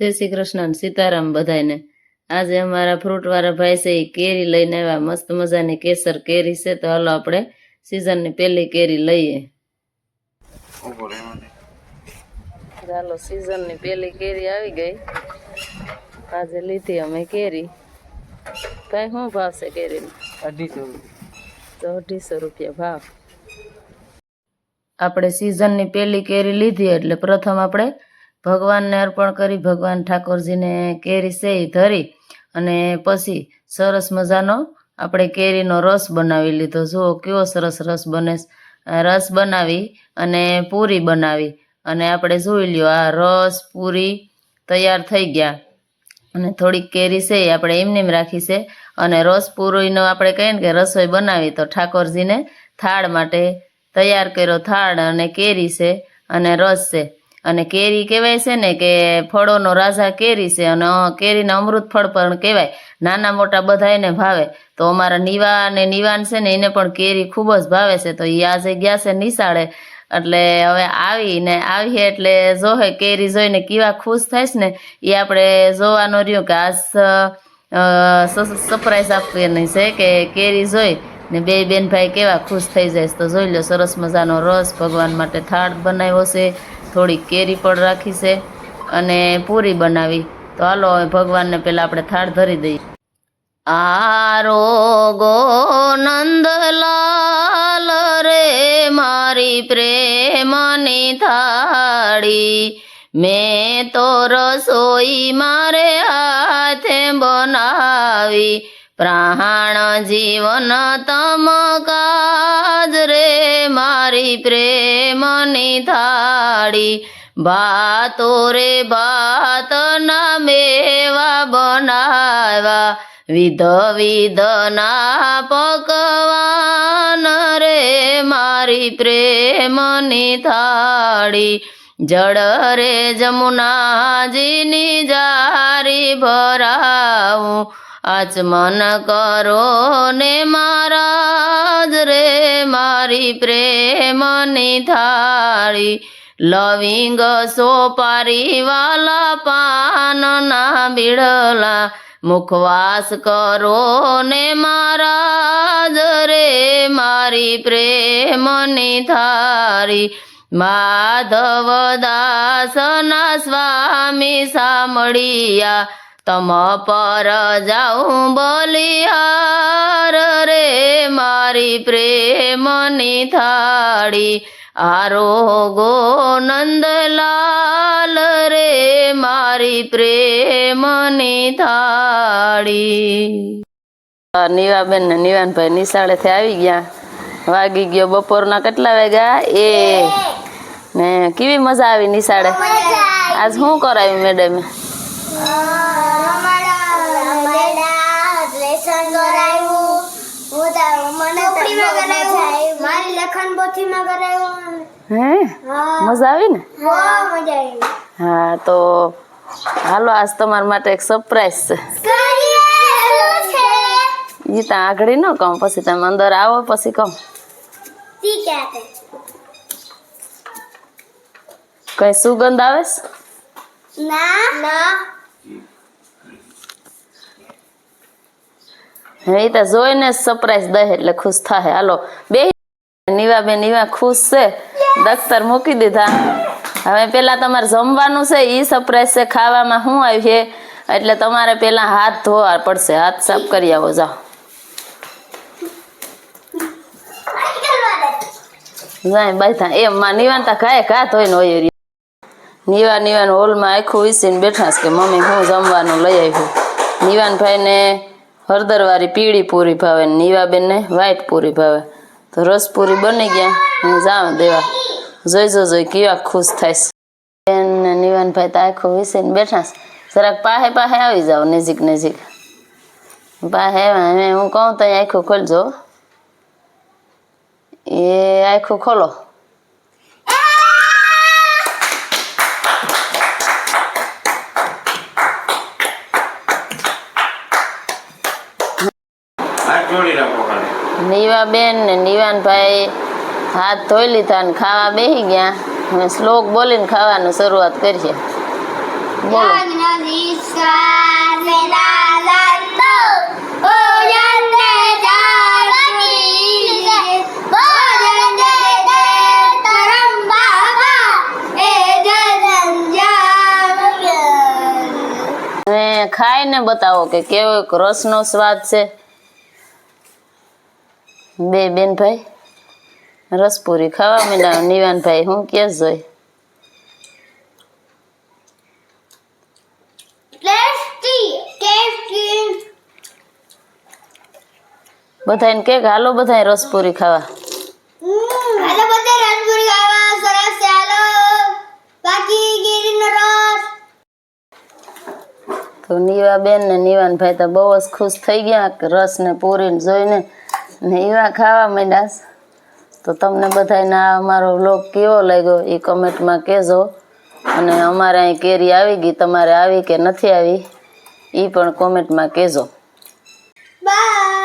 જય શ્રી કૃષ્ણ અને સીતારામ બધાયને. આજે અમારા ફ્રૂટવાળા ભાઈ છે એ કેરી લઈને આવ્યા મસ્ત મજાની કેસર કેરી છે. તો હાલો આપણે સિઝનની પહેલી કેરી લઈએ. ચાલો સિઝનની પહેલી કેરી આવી ગઈ. આજે લીધી અમે કેરી. ભાઈ શું ભાવ છે કેરીનો? અઢીસો તો અઢીસો રૂપિયા ભાવ. આપણે સિઝનની પહેલી કેરી લીધી એટલે પ્રથમ આપણે ભગવાનને અર્પણ કરી ભગવાન ઠાકોરજીને કેરી છે એ ધરી અને પછી સરસ મજાનો આપણે કેરીનો રસ બનાવી લીધો. જુઓ કેવો સરસ રસ બને રસ બનાવી અને પૂરી બનાવી અને આપણે જોઈ લ્યો આ રસ પૂરી તૈયાર થઈ ગયા. અને થોડીક કેરી છે એ આપણે એમનેમ રાખી છે. અને રસ પૂરીનો આપણે કહીએ ને કે રસોઈ બનાવી તો ઠાકોરજીને થાળ માટે તૈયાર કર્યો. થાળ અને કેરી છે અને રસ છે. અને કેરી કહેવાય છે ને કે ફળોનો રાજા કેરી છે અને કેરીના અમૃત ફળ પણ કહેવાય. નાના મોટા બધા એને ભાવે. તો અમારા નીવા અને નિવાન છે ને એને પણ કેરી ખૂબ જ ભાવે છે. તો એ આજે ગયા છે નિશાળે. એટલે હવે આવીને આવીએ એટલે જોહે કેરી જોઈને કેવા ખુશ થાય ને એ આપણે જોવાનું રહ્યું કે આ સરપ્રાઈઝ આપવાની છે કે કેરી જોઈ ને બે બેન ભાઈ કેવા ખુશ થઈ જાય તો જોઈ લો સરસ મજાનો રસ ભગવાન માટે થાળ બનાવ્યો છે. થોડીક કેરી પણ રાખી છે અને પૂરી બનાવી. તો હાલો ભગવાનને પહેલાં આપણે થાળ ધરી દઈએ. આરોગો નંદલાલ રે, મારી પ્રેમની થાળી. મેં તો રસોઈ મારે હાથે બનાવી. પ્રાણ જીવન તમ કાજ રે મારી પ્રેમની થાળી, ભાતો રે ભાત ના મેવા બનાવ્યા. વિધ વિધના પકવાન રે મારી પ્રેમની થાળી, જળ રે જમુનાજીની જારી ભરાવું. આચમન કરો ને મહારાજ રે મારી પ્રેમની થાળી. લવિંગ સોપારી વાલા પાનના બીડલા. મુખવાસ કરો ને મહારાજ રે મારી પ્રેમની થારી માધવ દાસના સ્વામી સામળિયા તમ પર જાઉં બલિહાર રે મારી પ્રેમની થાળી આરોગો નંદલાલ રે મારી પ્રેમની થાળી. નીવાબેન ને નિવાનભાઈ નિશાળેથી આવી ગયા. વાગી ગયો બપોરના કેટલા વાગ્યા? એ. ને કેવી મજા આવી નિશાળે? આજ શું કરાવ્યું મેડમે? મારી લખન પોથીમાં કરાયું હે? મજા આવી ને? બહુ મજા આવી. હા તો હાલો આજ તમારા માટે એક સરપ્રાઈઝ છે. એ ત્યાં આગળ ન કહું પછી તમે અંદર આવો પછી કહું. કઈ સુગંધ આવે ના. ના. એ તો જોઈને સરપ્રાઈઝ દે એટલે ખુશ થાય હાલો બે નીવા બે નીવા ખુશ છે. દફતર મૂકી દીધા. હવે પેલા તમારે જમવાનું છે એ સરપ્રાઈઝ છે. ખાવામાં શું આવ્યું એટલે તમારે પેલા હાથ ધોવા પડશે. હાથ સાફ કરી આવો, જાઓ. જાય બાય એ, માં નિવાન તા ખાય ઘા ધોઈને હોય રહ્યો. નિવા, નિવાન હોલમાં આખું વીસીને બેઠા કે, મમ્મી, હું જમવાનું લઈ આવ્યું. નિવાનભાઈને હળદરવાળી પીળી પૂરી ભાવે નીવાબેનને વ્હાઈટ પૂરી ભાવે. તો રસ પૂરી બની ગયા. અને જાવ દેવા. જોઈજો જોઈ કેવા ખુશ થાય બેન ને નિવાનભાઈ તો આખું વિસીને બેઠા જરાક પાહે પાહે આવી જાઓ નજીક નજીક. પાહે હું કહું તો આખું ખોલજો. એ આખું ખોલો હાથ જોડી રાખો ખાલી નીવાબેન ને નિવાનભાઈ હાથ ધોઈ લીધા ને ખાવા બેસી ગયા. અને શ્લોક બોલીને ખાવાનું શરૂઆત કરીએ. બોલો. ખાઈને બતાવો કે કેવો રસનો સ્વાદ છે. બે બેન ભાઈ રસપુરી ખાવા માંડ્યા. નિવાનભાઈ હું કે જોઈ? બધાને કે હાલો બધાય રસપુરી ખાવા. હાલો બધા રસપુરી ખાવા. સરસ ચાલો બાકી ગીરીનો રસ. તો નીવાબેન ને નીવાનભાઈ તો બહુ જ ખુશ થઈ ગયા. કે રસ ને પૂરીને જોઈને ને એવા ખાવા માંડ્યા તો તમને બધાને આ અમારો વ્લોગ કેવો લાગ્યો એ કમેન્ટમાં કહેજો. અને અમારે અહીં કેરી આવી ગઈ, તમારે આવી કે નથી આવી એ પણ કોમેન્ટમાં કહેજો. બાય